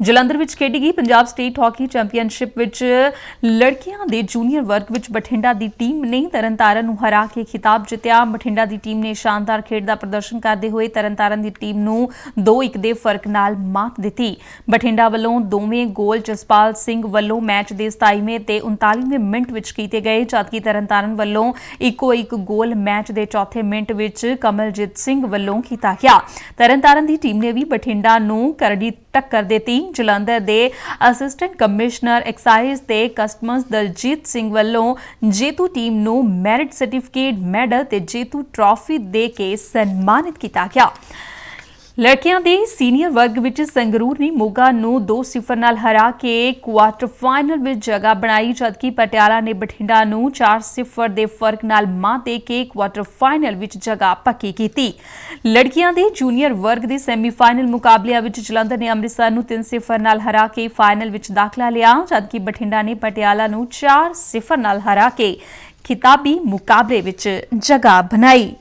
ਜਲੰਧਰ ਵਿੱਚ ਖੇਡੀ ਗਈ ਪੰਜਾਬ ਸਟੇਟ ਹਾਕੀ ਚੈਂਪੀਅਨਸ਼ਿਪ ਵਿੱਚ ਲੜਕੀਆਂ ਦੇ ਜੂਨੀਅਰ ਵਰਗ ਵਿੱਚ ਬਠਿੰਡਾ ਦੀ ਟੀਮ ਨੇ ਤਰਨਤਾਰਨ ਨੂੰ ਹਰਾ ਕੇ ਖਿਤਾਬ ਜਿੱਤਿਆ। ਬਠਿੰਡਾ ਦੀ ਟੀਮ ਨੇ ਸ਼ਾਨਦਾਰ ਖੇਡ ਦਾ ਪ੍ਰਦਰਸ਼ਨ ਕਰਦੇ ਹੋਏ ਤਰਨਤਾਰਨ ਦੀ ਟੀਮ ਨੂੰ 2-1 ਦੇ ਫ਼ਰਕ ਨਾਲ ਮਾਤ ਦਿੱਤੀ। ਬਠਿੰਡਾ ਵੱਲੋਂ ਦੋਵੇਂ ਗੋਲ ਜਸਪਾਲ ਸਿੰਘ ਵੱਲੋਂ ਮੈਚ ਦੇ 27ਵੇਂ ਤੇ 39ਵੇਂ ਮਿੰਟ ਵਿੱਚ ਕੀਤੇ ਗਏ, ਜਦਕਿ ਤਰਨਤਾਰਨ ਵੱਲੋਂ ਇੱਕੋ ਇੱਕ ਗੋਲ ਮੈਚ ਦੇ ਚੌਥੇ ਮਿੰਟ ਵਿੱਚ ਕਮਲਜੀਤ ਸਿੰਘ ਵੱਲੋਂ ਕੀਤਾ ਗਿਆ। ਤਰਨਤਾਰਨ ਦੀ ਟੀਮ ਨੇ ਵੀ ਬਠਿੰਡਾ ਨੂੰ ਕਰੜੀ ਟੱਕਰ ਦਿੱਤੀ। ਜਲੰਧਰ ਦੇ ਅਸਿਸਟੈਂਟ ਕਮਿਸ਼ਨਰ ਐਕਸਾਈਜ਼ ਤੇ ਕਸਟਮਸ ਦਲਜੀਤ ਸਿੰਘ ਵੱਲੋਂ ਜੇਤੂ ਟੀਮ ਨੂੰ ਮੈਰਿਟ ਸਰਟੀਫਿਕੇਟ ਮੈਡਲ ਤੇ ਜੇਤੂ ਟਰਾਫੀ ਦੇ ਕੇ ਸਨਮਾਨਿਤ ਕੀਤਾ ਗਿਆ। ਲੜਕੀਆਂ ਦੇ ਸੀਨੀਅਰ ਵਰਗ ਵਿੱਚ ਸੰਗਰੂਰ ਨੇ ਮੋਗਾ ਨੂੰ 2-0 ਨਾਲ ਹਰਾ ਕੇ ਕੁਆਟਰ ਫਾਈਨਲ ਵਿੱਚ ਜਗ੍ਹਾ ਬਣਾਈ, ਜਦਕਿ ਪਟਿਆਲਾ ਨੇ ਬਠਿੰਡਾ ਨੂੰ 4-0 ਦੇ ਫ਼ਰਕ ਨਾਲ ਮਾਤ ਦੇ ਕੇ ਕੁਆਟਰ ਫਾਈਨਲ ਵਿੱਚ ਜਗ੍ਹਾ ਪੱਕੀ ਕੀਤੀ। ਲੜਕੀਆਂ ਦੇ ਜੂਨੀਅਰ ਵਰਗ ਦੇ ਸੈਮੀਫਾਈਨਲ ਮੁਕਾਬਲਿਆਂ ਵਿੱਚ ਜਲੰਧਰ ਨੇ ਅੰਮ੍ਰਿਤਸਰ ਨੂੰ 3-0 ਨਾਲ ਹਰਾ ਕੇ ਫਾਈਨਲ ਵਿੱਚ ਦਾਖਲਾ ਲਿਆ, ਜਦਕਿ ਬਠਿੰਡਾ ਨੇ ਪਟਿਆਲਾ ਨੂੰ 4-0 ਨਾਲ ਹਰਾ ਕੇ ਖਿਤਾਬੀ ਮੁਕਾਬਲੇ ਵਿੱਚ ਜਗ੍ਹਾ ਬਣਾਈ।